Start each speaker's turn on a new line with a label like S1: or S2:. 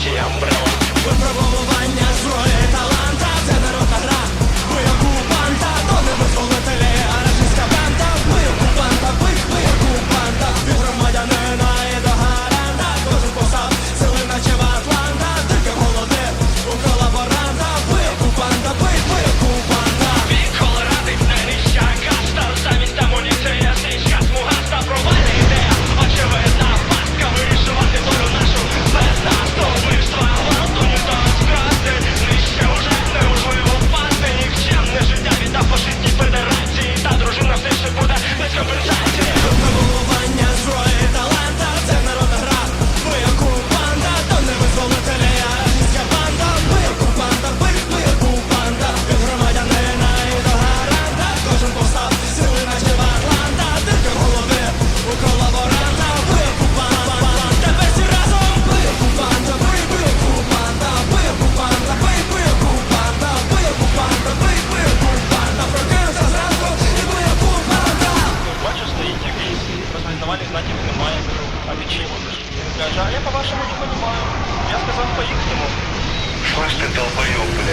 S1: Bate задавали знаки внимания. А ведь чего же? Даже, а я по-вашему не понимаю. Я сказал, поехать ему. Слышь ты, долбоёб, блядь.